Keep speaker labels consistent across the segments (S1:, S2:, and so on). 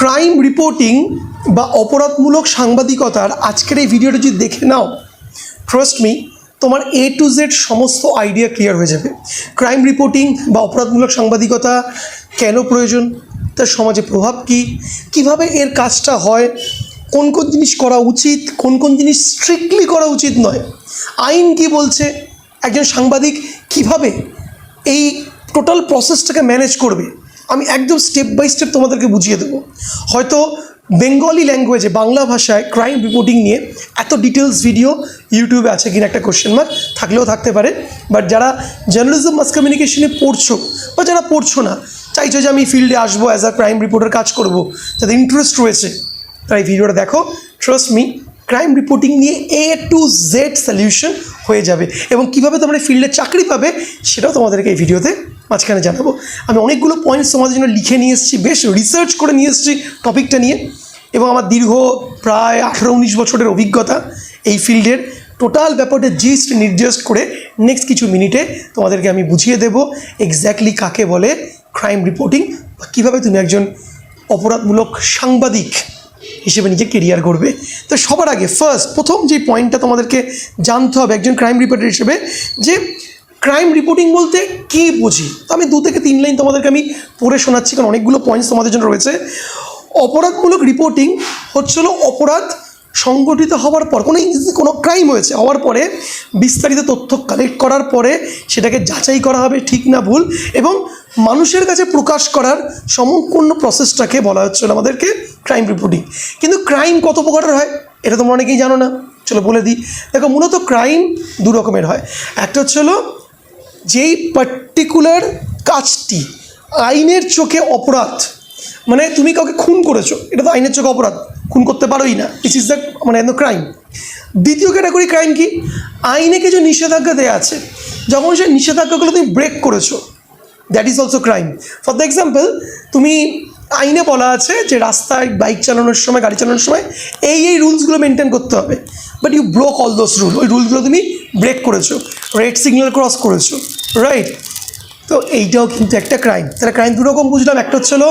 S1: Crime reporting বা অপরাধমূলক সাংবাদিকতার আজকের এই ভিডিওটা যদি দেখে নাও ট্রাস্ট মি তোমার এ টু জেড সমস্ত আইডিয়া ক্লিয়ার হয়ে যাবে। ক্রাইম রিপোর্টিং বা অপরাধমূলক সাংবাদিকতা কেন প্রয়োজন? তার সমাজে প্রভাব কী? কীভাবে এর কাজটা হয়? কোন কোন জিনিস করা উচিত? কোন কোন জিনিস স্ট্রিক্টলি করা উচিত নয়? আইন কি বলছে? একজন সাংবাদিক কীভাবে এই টোটাল প্রসেসটাকে ম্যানেজ করবে? আমি একদম স্টেপ বাই স্টেপ তোমাদেরকে বুঝিয়ে দেবো। হয়তো বেঙ্গলি ল্যাঙ্গুয়েজে বাংলা ভাষায় ক্রাইম রিপোর্টিং নিয়ে এত ডিটেলস ভিডিও ইউটিউবে আছে কিনা একটা কোশ্চেন মার্ক থাকলেও থাকতে পারে। বাট যারা জার্নালিজম মাস কমিউনিকেশনে পড়ছো, বা যারা পড়ছো না, চাইছো যে আমি ফিল্ডে আসব অ্যাজ আ ক্রাইম রিপোর্টার কাজ করব, যাদের ইন্টারেস্ট রয়েছে, তারা এই ভিডিওটা দেখো। ট্রাস্ট মি ক্রাইম রিপোর্টিং নিয়ে এ টু জেড সলিউশন হয়ে যাবে। এবং কীভাবে তোমরা ফিল্ডে চাকরি পাবে, সেটাও তোমাদেরকে এই ভিডিওতে মাঝখানে জানাব। আমি অনেকগুলো পয়েন্টস তোমাদের জন্য লিখে নিয়ে এসেছি, বেশ রিসার্চ করে নিয়ে এসেছি টপিকটা নিয়ে। এবং আমার দীর্ঘ প্রায় আঠেরো উনিশ বছরের অভিজ্ঞতা এই ফিল্ডের টোটাল ব্যাপারটা জিস্ট নির্দিষ্ট করে নেক্সট কিছু মিনিটে তোমাদেরকে আমি বুঝিয়ে দেবো এক্স্যাক্টলি কাকে বলে ক্রাইম রিপোর্টিং বা কীভাবে তুমি একজন অপরাধমূলক সাংবাদিক হিসেবে নিজে কেরিয়ার করবে তো সবার আগে ফার্স্ট প্রথম যে পয়েন্টটা তোমাদেরকে জানতে হবে একজন ক্রাইম রিপোর্টার হিসেবে যে ক্রাইম রিপোর্টিং বলতে কী বুঝি? তো আমি দু থেকে তিন লাইন তোমাদেরকে আমি পড়ে শোনাচ্ছি, কারণ অনেকগুলো পয়েন্টস তোমাদের জন্য রয়েছে। অপরাধমূলক রিপোর্টিং হচ্ছিল অপরাধ সংগঠিত হওয়ার পর, কোনো কোনো ক্রাইম হয়েছে, হওয়ার পরে বিস্তারিত তথ্য কালেক্ট করার পরে সেটাকে যাচাই করা হবে, ঠিক না ভুল, এবং মানুষের কাছে প্রকাশ করার সম্পূর্ণ প্রসেসটাকে বলা হচ্ছিল আমাদেরকে ক্রাইম রিপোর্টিং কিন্তু ক্রাইম কত প্রকারের হয়, এটা তোমরা অনেকেই জানো না। চলো বলে দিই। দেখো, মূলত ক্রাইম দু রকমের হয়। একটা হচ্ছে হলো যেই পার্টিকুলার কাজটি আইনের চোখে অপরাধ মানে তুমি কাউকে খুন করেছ, এটা তো আইনের চোখে অপরাধ, খুন করতে পারোই না দিস ইজ দ্য মানে ক্রাইম দ্বিতীয় ক্যাটাগরি ক্রাইম কি? আইনে কিছু নিষেধাজ্ঞা দেওয়া আছে, যখন সেই নিষেধাজ্ঞাগুলো তুমি ব্রেক করেছ that is also crime for the example তুমি আইনে বলা আছে যে রাস্তায় বাইক চালানোর সময়, গাড়ি চালানোর সময় এই এই রুলসগুলো মেনটেন করতে হবে। But you broke all those rule ওই রুলসগুলো তুমি ব্রেক করেছ। রেড সিগন্যাল ক্রস করেছ। রাইট তো এইটাও কিন্তু একটা ক্রাইম তাহলে ক্রাইম দুরকম বুঝলাম। একটা হচ্ছে হলো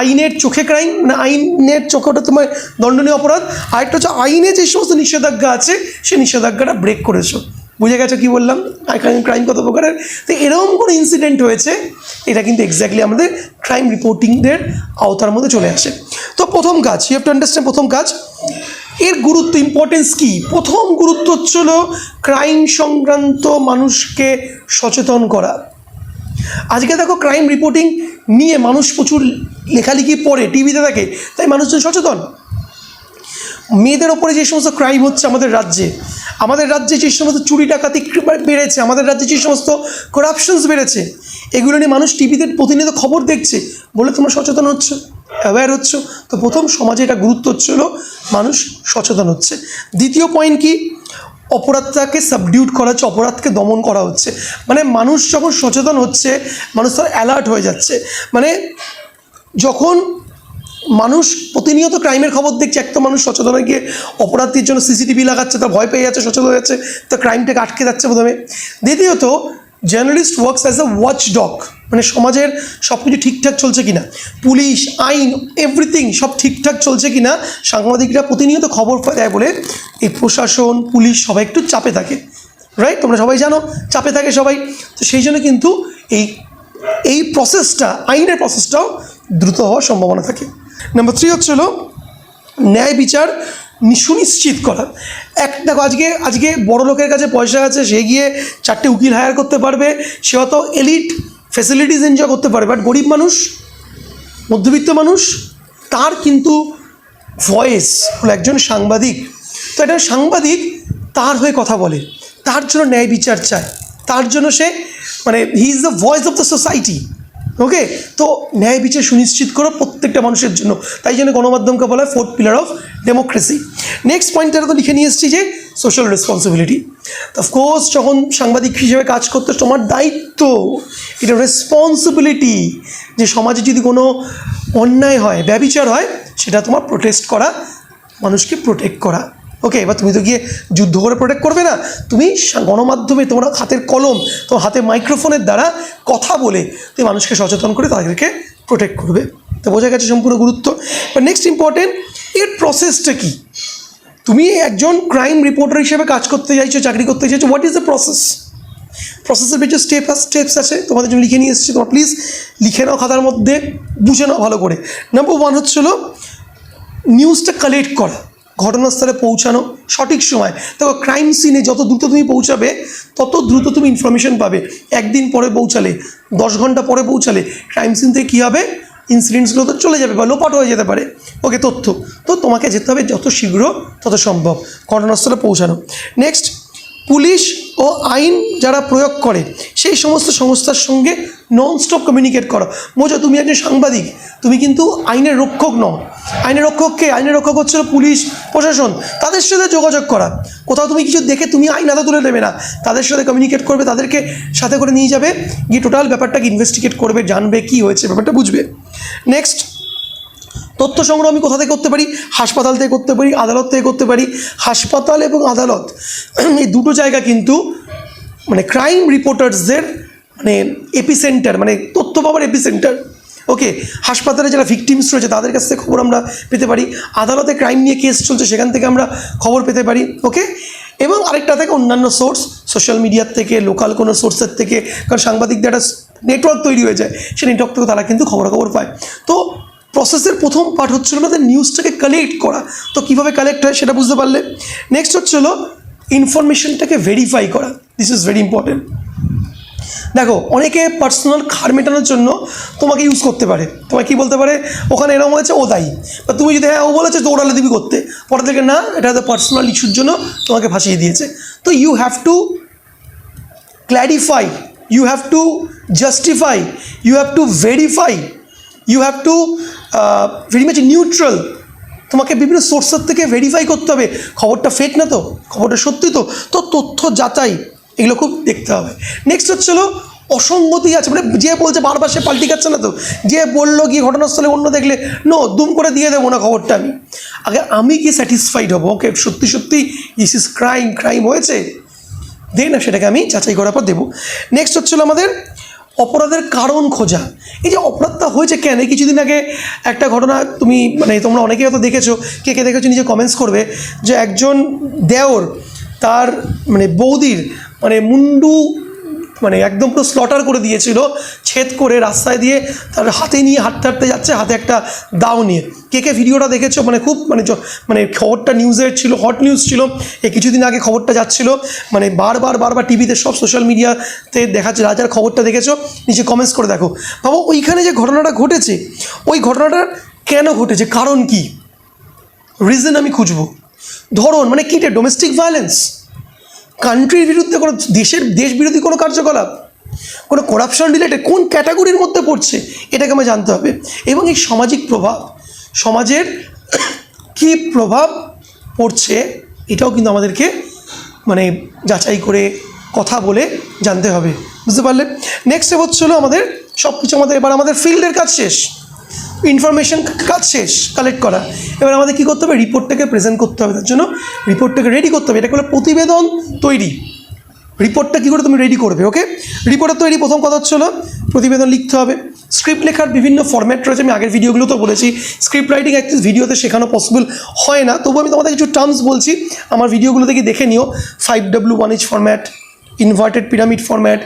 S1: আইনের চোখে ক্রাইম না আইনের চোখে ওটা তোমার দণ্ডনীয় অপরাধ। আরেকটা হচ্ছে আইনে যে সমস্ত নিষেধাজ্ঞা আছে, সেই নিষেধাজ্ঞাটা ব্রেক করেছ। বুঝে গেছো কি বললাম? ক্রাইম ক্রাইম কত প্রকারের? তো এরকম কোনো ইনসিডেন্ট হয়েছে, এটা কিন্তু এক্স্যাক্টলি আমাদের ক্রাইম রিপোর্টিংদের আওতার মধ্যে চলে আসে। তো প্রথম কাজ ইউ হ্যাভ টু আন্ডারস্ট্যান্ড প্রথম কাজ, এর গুরুত্ব ইম্পর্টেন্স কি? প্রথম গুরুত্ব হচ্ছিল ক্রাইম সংক্রান্ত মানুষকে সচেতন করা। আজকে দেখো ক্রাইম রিপোর্টিং নিয়ে মানুষ প্রচুর লেখালেখি পড়ে টিভিতে থাকে তাই মানুষজন সচেতন। মেয়েদের ওপরে যে সমস্ত ক্রাইম হচ্ছে আমাদের রাজ্যে আমাদের রাজ্যে যে সমস্ত চুরি ডাকাতি বেড়েছে, আমাদের রাজ্যে যে সমস্ত করাপশনস বেড়েছে, এগুলো নিয়ে মানুষ টিভিতে প্রতিনিয়ত খবর দেখছে। বলে তোমরা সচেতন হচ্ছ অ্যাওয়্যার হচ্ছ। তো প্রথম সমাজে এটা গুরুত্ব হচ্ছিল মানুষ সচেতন হচ্ছে। দ্বিতীয় পয়েন্ট কি? অপরাধটাকে সাবডিউট করা হচ্ছে, অপরাধকে দমন করা হচ্ছে। মানে মানুষ যখন সচেতন হচ্ছে, মানুষ তার অ্যালার্ট হয়ে যাচ্ছে। মানে যখন মানুষ প্রতিনিয়ত ক্রাইমের খবর দেখছে একটা মানুষ সচেতন গিয়ে অপরাধীর জন্য সিসিটিভি লাগাচ্ছে, তার ভয় পেয়ে যাচ্ছে, সচেতন হয়ে যাচ্ছে তো ক্রাইমটাকে আটকে যাচ্ছে প্রথমে। দ্বিতীয়ত journalist works as a watchdog মানে সমাজের সব কিছু ঠিকঠাক চলছে কিনা, পুলিশ, আইন এভরিথিং সব ঠিকঠাক চলছে কিনা, সাংবাদিকরা প্রতিনিয়ত খবর দেয় বলে এই প্রশাসন, পুলিশ সবাই একটু চাপে থাকে রাইট তোমরা সবাই জানো, চাপে থাকে সবাই। তো সেই জন্য কিন্তু এই এই প্রসেসটা আইনের প্রসেসটাও দ্রুত হওয়ার সম্ভাবনা থাকে। নাম্বার থ্রি হচ্ছে হলো ন্যায় বিচার সুনিশ্চিত করা। এক, দেখো আজকে আজকে বড় লোকের কাছে পয়সা আছে, সে গিয়ে চারটে উকিল হায়ার করতে পারবে, সে হয়তো এলিট ফেসিলিটিস এনজয় করতে পারবে বাট গরিব মানুষ, মধ্যবিত্ত মানুষ, তার কিন্তু ভয়েস হলো একজন সাংবাদিক। তো একটা সাংবাদিক তার হয়ে কথা বলে, তার জন্য ন্যায় বিচার চায়, তার জন্য সে মানে he is the voice of the society okay তো ন্যায় বিচার সুনিশ্চিত করো প্রত্যেকটা মানুষের জন্য। তাই জন্য গণমাধ্যমকে বলা হয় fourth pillar of democracy next পয়েন্টটা তো লিখে নিয়ে এসেছি যে সোশ্যাল রেসপন্সিবিলিটি অফকোর্স যখন সাংবাদিক হিসেবে কাজ করতে তোমার দায়িত্ব, এটা রেসপন্সিবিলিটি যে সমাজে যদি কোনো অন্যায় হয়, ব্যবিচার হয়, সেটা তোমার প্রোটেস্ট করা, মানুষকে প্রোটেক্ট করা। ওকে এবার তুমি তো গিয়ে যুদ্ধ করে প্রোটেক্ট করবে না। তুমি গণমাধ্যমে তোমার হাতের কলম, তোমার হাতে মাইক্রোফোনের দ্বারা কথা বলে, তুমি মানুষকে সচেতন করে তাদেরকে প্রোটেক্ট করবে। তো বোঝা গেছে সম্পূর্ণ গুরুত্ব। নেক্সট ইম্পর্টেন্ট এর প্রসেসটা কী? তুমি একজন ক্রাইম রিপোর্টার হিসেবে কাজ করতে চাইছো, চাকরি করতে চাইছো হোয়াট ইজ দ্য প্রসেস প্রসেসের কিছু স্টেপ স্টেপস আছে, তোমাদের জন্য লিখে নিয়ে এসেছি। তোমার প্লিজ লিখে নাও খাতার মধ্যে, বুঝে নাও ভালো করে। নাম্বার ওয়ান হচ্ছিল নিউজটা কালেক্ট করা। ঘটনাস্থলে পৌঁছানো সঠিক সময়। দেখো ক্রাইম সিনে যত দ্রুত তুমি পৌঁছাবে, তত দ্রুত তুমি ইনফরমেশন পাবে। একদিন পরে পৌঁছালে, দশ ঘণ্টা পরে পৌঁছালে ক্রাইম সিন থেকে কী হবে? ইনসিডেন্টসগুলো তো চলে যাবে বা লোপাট হয়ে যেতে পারে। ওকে তথ্য। তো তোমাকে যেতে হবে যত শীঘ্র তত সম্ভব। ঘটনাস্থলে পৌঁছানো। নেক্সট পুলিশ ও আইন যারা প্রয়োগ করে, সেই সমস্ত সংস্থার সঙ্গে নন স্টপ কমিউনিকেট করো। বোঝো তুমি একজন সাংবাদিক, তুমি কিন্তু আইনের রক্ষক নও। আইনের রক্ষককে আইনের রক্ষক হচ্ছিল পুলিশ, প্রশাসন। তাদের সাথে যোগাযোগ করা। কোথাও তুমি কিছু দেখে তুমি আইন হাতে তুলে নেবে না। তাদের সাথে কমিউনিকেট করবে, তাদেরকে সাথে করে নিয়ে যাবে। গিয়ে টোটাল ব্যাপারটাকে ইনভেস্টিগেট করবে, জানবে কি হয়েছে, ব্যাপারটা বুঝবে। নেক্সট তথ্য সংগ্রহ আমি কোথা থেকে করতে পারি? হাসপাতাল থেকে করতে পারি, আদালত থেকে করতে পারি। হাসপাতাল এবং আদালত। এই দুটো জায়গা কিন্তু মানে ক্রাইম রিপোর্টার্সদের মানে এপিসেন্টার মানে তথ্য পাওয়ার এপিসেন্টার ওকে হাসপাতালে যারা ভিকটিমস রয়েছে, তাদের কাছ থেকে খবর আমরা পেতে পারি। আদালতে ক্রাইম নিয়ে কেস চলছে, সেখান থেকে আমরা খবর পেতে পারি। ওকে এবং আরেকটা থেকে অন্যান্য সোর্স সোশ্যাল মিডিয়ার থেকে লোকাল কোনো সোর্সের থেকে, কারণ সাংবাদিকদের একটা নেটওয়ার্ক তৈরি হয়ে যায়, সেই নেটওয়ার্ক থেকে তারা কিন্তু খবরাখবর পায়। তো প্রসেসের প্রথম পার্ট হচ্ছিল আমাদের নিউজটাকে কালেক্ট করা। তো কীভাবে কালেক্ট হয় সেটা বুঝতে পারলে? নেক্সট হচ্ছিল ইনফরমেশনটাকে ভেরিফাই করা। দিস ইজ ভেরি ইম্পর্টেন্ট দেখো, অনেকে পার্সোনাল খার মেটানোর জন্য তোমাকে ইউজ করতে পারে। তোমাকে কী বলতে পারে? ওখানে এরকম হয়েছে, ও দায়ী। বা তুমি যদি হ্যাঁ ও বলেছে, তো ওরালে দিবি করতে। পরে থেকে না, এটা পার্সোনাল ইস্যুর জন্য তোমাকে ফাঁসিয়ে দিয়েছে। তো you have to clarify you have to justify you have to verify you have to very much neutral তোমাকে বিভিন্ন সোর্সের থেকে ভেরিফাই করতে হবে। খবরটা ফেক না তো? খবরটা সত্যি তো? তো তথ্য যাচাই, এগুলো খুব দেখতে হবে। নেক্সট হচ্ছিল অসঙ্গতি আছে। মানে যে বলছে বারবার সে পাল্টি খাচ্ছে না তো? যে বলল গিয়ে ঘটনাস্থলে অন্য দেখলে নো দুম করে দিয়ে দেবো না খবরটা আমি। আগে আমি কি স্যাটিসফাইড হব? ওকে সত্যি সত্যি ইস ইস ক্রাইম ক্রাইম হয়েছে। দেই না সেটাকে আমি যাচাই করার পর দেবো। নেক্সট হচ্ছিল আমাদের অপরাধের কারণ খোঁজা। এই যে অপরাধটা হয়েছে কেন? এই কিছুদিন আগে একটা ঘটনা তুমি মানে তোমরা অনেকেই হয়তো দেখেছ, কে কে দেখেছ, নিজে কমেন্টস করবে যে একজন দেওর তার মানে বৌদির মানে মুন্ডু মানে একদম পুরো স্লটার করে দিয়েছিল, ছেদ করে রাস্তায় দিয়ে তার হাতে নিয়ে হাঁটতে হাঁটতে যাচ্ছে, হাতে একটা দাও নিয়ে। কে কে ভিডিওটা দেখেছ? মানে খুব মানে মানে খবরটা নিউজের ছিল হট নিউজ ছিল। এই কিছুদিন আগে খবরটা যাচ্ছিল মানে বারবার বারবার টিভিতে সব সোশ্যাল মিডিয়াতে দেখাচ্ছে রাজার খবরটা দেখেছ, নিচে কমেন্টস করে দেখো। বাবা, ওইখানে যে ঘটনাটা ঘটেছে, ওই ঘটনাটা কেন ঘটেছে? কারণ কি? রিজন আমি খুঁজবো। ধরন মানে কী ডোমেস্টিক ভায়োলেন্স কান্ট্রির বিরুদ্ধে কোনো দেশের দেশ বিরোধী কোনো কার্যকলাপ, কোনো করাপশন রিলেটেড কোন ক্যাটাগরির মধ্যে পড়ছে, এটাকে আমার জানতে হবে। এবং এই সামাজিক প্রভাব, সমাজের কী প্রভাব পড়ছে, এটাও কিন্তু আমাদেরকে মানে যাচাই করে কথা বলে জানতে হবে। বুঝতে পারলে? নেক্সট স্টেপ হচ্ছিল আমাদের সব কিছু আমাদের, এবার আমাদের ফিল্ডের কাজ শেষ। ইনফরমেশন কাজ শেষ কালেক্ট করা। এবার আমাদের কী করতে হবে? রিপোর্টটাকে প্রেজেন্ট করতে হবে। তার জন্য রিপোর্টটাকে রেডি করতে হবে। এটাকে বলে প্রতিবেদন তৈরি। রিপোর্টটা কী করে তুমি রেডি করবে ওকে রিপোর্টের তৈরি প্রথম কথা হচ্ছিল প্রতিবেদন লিখতে হবে। স্ক্রিপ্ট লেখার বিভিন্ন ফর্ম্যাট রয়েছে। আমি আগের ভিডিওগুলো তো বলেছি। স্ক্রিপ্ট রাইটিং একটি ভিডিওতে শেখানো পসিবল হয় না। তবু আমি তোমাদের কিছু টার্মস বলছি। আমার ভিডিওগুলো থেকে দেখে নিও। Five W one H format inverted pyramid format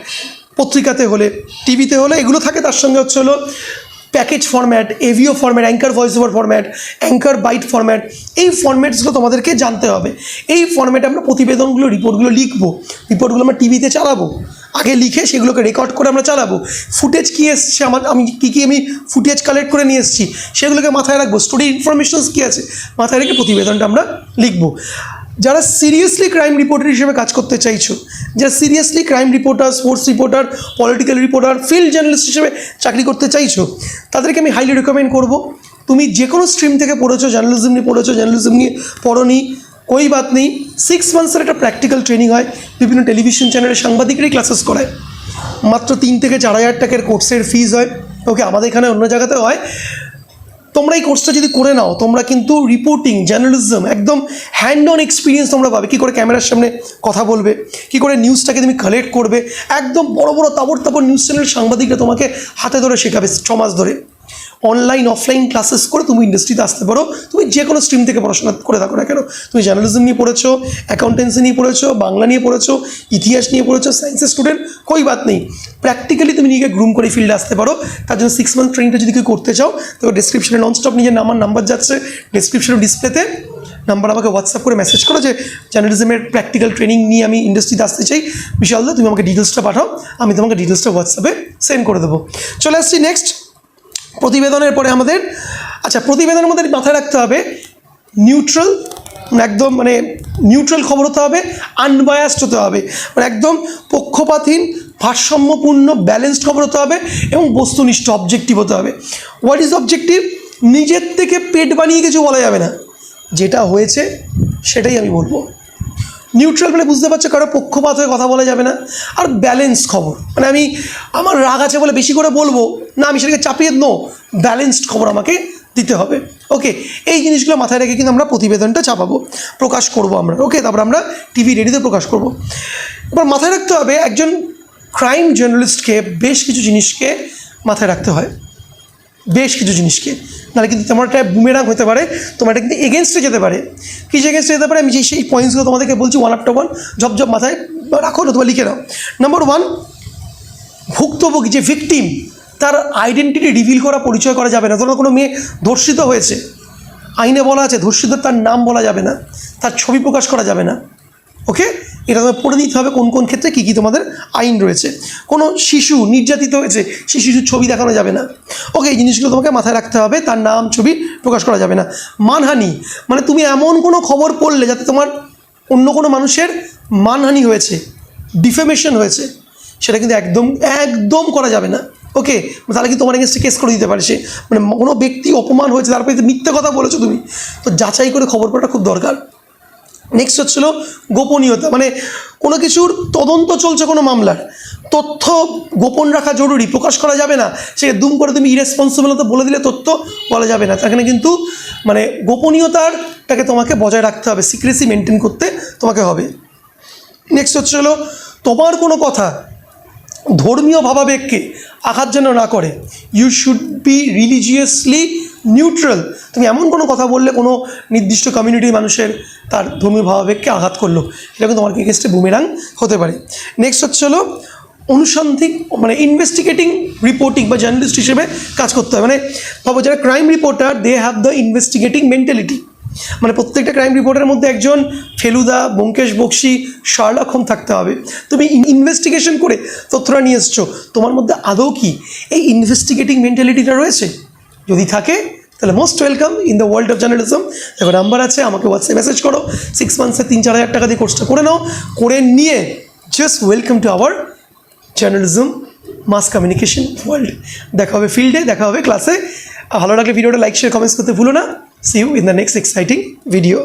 S1: পত্রিকাতে হলে টিভিতে হলে, এগুলো থাকে। তার সঙ্গে হচ্ছে হলো package format AVO format anchor voice over format anchor bite format এই ফরম্যাটসগুলো তোমাদেরকে জানতে হবে। এই ফরম্যাটে আমরা প্রতিবেদনগুলো রিপোর্টগুলো লিখব। রিপোর্টগুলো আমরা টিভিতে চালাবো। আগে লিখে সেগুলোকে রেকর্ড করে আমরা চালাবো। ফুটেজ কী এসছে? আমার আমি কী কী আমি ফুটেজ কালেক্ট করে নিয়ে এসেছি? সেগুলোকে মাথায় রাখব। স্টোরি ইনফরমেশনস কী আছে? মাথায় রেখে প্রতিবেদনটা আমরা লিখব। যারা সিরিয়াসলি ক্রাইম রিপোর্টার হিসেবে কাজ করতে চাইছো, যারা seriously crime reporter sports reporter political reporter field journalist হিসেবে চাকরি করতে চাইছো, তাদেরকে আমি হাইলি রেকমেন্ড করব। তুমি যে কোনো স্ট্রিম থেকে পড়েছো জার্নালিজম নিয়ে পড়েছো জার্নালিজম নিয়ে পড়োনি ওই বাত নেই। সিক্স মান্থসের একটা প্র্যাকটিক্যাল ট্রেনিং হয়, বিভিন্ন টেলিভিশন চ্যানেলে সাংবাদিকরাই ক্লাসেস করায়। মাত্র তিন থেকে চার হাজার টাকার কোর্সের ফিজ হয়। ওকে আমাদের এখানে অন্য জায়গাতে হয়। তোমরা এই কোর্সটা যদি করে নাও, তোমরা কিন্তু রিপোর্টিং জার্নালিজম একদম হ্যান্ড অন এক্সপিরিয়েন্স তোমরা পাবে। কী করে ক্যামেরার সামনে কথা বলবে, কী করে নিউজটাকে তুমি কালেক্ট করবে, একদম বড় বড় তাবড় তাবড় নিউজ চ্যানেল সাংবাদিকরা তোমাকে হাতে ধরে শেখাবে, ছ মাস ধরে। অনলাইন অফলাইন ক্লাসেস করে তুমি ইন্ডাস্ট্রিতে আসতে পারো। তুমি যে কোনো স্ট্রিম থেকে পড়াশোনা করে থাকো না কেন? তুমি জার্নালিজম নিয়ে পড়েছো অ্যাকাউন্টেন্সি নিয়ে পড়েছো, বাংলা নিয়ে পড়েছো, ইতিহাস নিয়ে পড়েছো সায়েন্সের স্টুডেন্ট কই বাত নেই। প্র্যাকটিক্যালি তুমি নিজেকে গ্রুম করে ফিল্ডে আসতে পারো। তার জন্য সিক্স মান্থ ট্রেনিংটা যদি কেউ করতে চাও তো ডিসক্রিপশনে ননস্টপ নিজের নাম্বার নাম্বার যাচ্ছে। ডিসক্রিপশনে ডিসপ্লেতে নাম্বার আমাকে হোয়াটসঅ্যাপ করে মেসেজ করো যে জার্নালিজমের প্র্যাকটিক্যাল ট্রেনিং নিয়ে আমি ইন্ডাস্ট্রিতে আসতে চাই। বিশালদা তুমি আমাকে ডিটেলসটা পাঠাও, আমি তোমাকে ডিটেলসটা হোয়াটসঅ্যাপে সেন্ড করে দেবো। চলে আসছি নেক্সট প্রতিবেদনের পরে আমাদের আচ্ছা প্রতিবেদনের মধ্যে মাথায় রাখতে হবে নিউট্রাল একদম মানে নিউট্রাল খবর হতে হবে আনবায়াসড হতে হবে। মানে একদম পক্ষপাতহীন, ভারসাম্যপূর্ণ ব্যালেন্সড খবর হতে হবে এবং বস্তুনিষ্ঠ অবজেক্টিভ হতে হবে। হোয়াট ইজ অবজেক্টিভ নিজের থেকে পেট বানিয়ে কিছু বলা যাবে না। যেটা হয়েছে, সেটাই আমি বলব। নিউট্রাল মানে বুঝতে পারছ, কারও পক্ষপাত হয়ে কথা বলা যাবে না। আর ব্যালেন্স খবর মানে আমি, আমার রাগ আছে বলে বেশি করে বলব। না, আমি সেটাকে চাপিয়ে নো ব্যালেন্সড খবর আমাকে দিতে হবে। ওকে এই জিনিসগুলো মাথায় রেখে কিন্তু আমরা প্রতিবেদনটা চাপাবো। প্রকাশ করব আমরা। ওকে তারপর আমরা টিভি রেডিতে প্রকাশ করব। এবার মাথায় রাখতে হবে, একজন ক্রাইম জার্নালিস্টকে বেশ কিছু জিনিসকে মাথায় রাখতে হয়। বেশ কিছু জিনিসকে। নাহলে কিন্তু তোমার একটা বুমেরাং হতে পারে, তোমার এটা কিন্তু এগেনস্টে যেতে পারে। কিছু এগেনস্টে যেতে পারে? আমি যে সেই পয়েন্টসগুলো তোমাদেরকে বলছি one after one job job মাথায় রাখো অথবা লিখে নাও। নাম্বার ওয়ান ভুক্তভোগী, যে ভিকটিম তার আইডেন্টিটি রিভিল করা, পরিচয় করা যাবে না। তোমার কোনো মেয়ে ধর্ষিত হয়েছে, আইনে বলা আছে ধর্ষিত তার নাম বলা যাবে না, তার ছবি প্রকাশ করা যাবে না। ওকে এটা তোমায় পড়ে নিতে হবে, কোন কোন ক্ষেত্রে কী কী তোমাদের আইন রয়েছে। কোনো শিশু নির্যাতিত হয়েছে সেই শিশুর ছবি দেখানো যাবে না। ওকে এই জিনিসগুলো তোমাকে মাথায় রাখতে হবে, তার নাম, ছবি প্রকাশ করা যাবে না। মানহানি মানে তুমি এমন কোনো খবর পড়লে যাতে তোমার অন্য কোনো মানুষের মানহানি হয়েছে ডিফেমেশন হয়েছে, সেটা কিন্তু একদম একদম করা যাবে না। ওকে তাহলে কি তোমার এগেনস্টে কেস করে দিতে পারে সে? মানে কোনো ব্যক্তি অপমান হয়েছে তারপরে মিথ্যে কথা বলেছ তুমি? তো যাচাই করে খবর পড়াটা খুব দরকার। নেক্সট হচ্ছিল গোপনীয়তা মানে কোনো কিছুর তদন্ত চলছে কোনো মামলার। তথ্য গোপন রাখা জরুরি, প্রকাশ করা যাবে না। সে দুম করে তুমি ইরেসপন্সিবলতা বলে দিলে তথ্য বলা যাবে না। সেখানে কিন্তু মানে গোপনীয়তারটাকে তোমাকে বজায় রাখতে হবে সিক্রেসি মেনটেন করতে তোমাকে হবে। নেক্সট হচ্ছে হলো তোমার কোনো কথা ধর্মীয় ভাবাবেগকে আঘাত যেন না করে। You should be religiously neutral তুমি এমন কোনো কথা বললে, কোনো নির্দিষ্ট কমিউনিটির মানুষের তার ধর্মীয় ভাবাবেগকে আঘাত করল। এটা কিন্তু তোমার কেসে বুমেরাং হতে পারে। নেক্সট হচ্ছে হলো অনুসন্ধিক মানে ইনভেস্টিগেটিং রিপোর্টিং বা জার্নালিস্ট হিসেবে কাজ করতে হয়। মানে ভাবো যারা crime reporter they have the investigating mentality মানে প্রত্যেকটা ক্রাইম রিপোর্টের মধ্যে একজন ফেলুদা, ব্যোমকেশ বক্সি, শার্লক থাকতে হবে। তুমি ইনভেস্টিগেশন করে তথ্যটা নিয়ে এসছো। তোমার মধ্যে আদৌ কি এই ইনভেস্টিগেটিং মেন্টালিটিটা রয়েছে? যদি থাকে, তাহলে most welcome in the world of journalism দেখো নাম্বার আছে, আমাকে হোয়াটসঅ্যাপ মেসেজ করো। সিক্স মান্থসে তিন চার হাজার টাকা দিয়ে কোর্সটা করে নাও। করে নিয়ে just welcome to our journalism mass communication world দেখা হবে ফিল্ডে দেখা হবে ক্লাসে ভালো লাগলে ভিডিওটা লাইক শেয়ার কমেন্টস করতে ভুলো না। See you in the next exciting video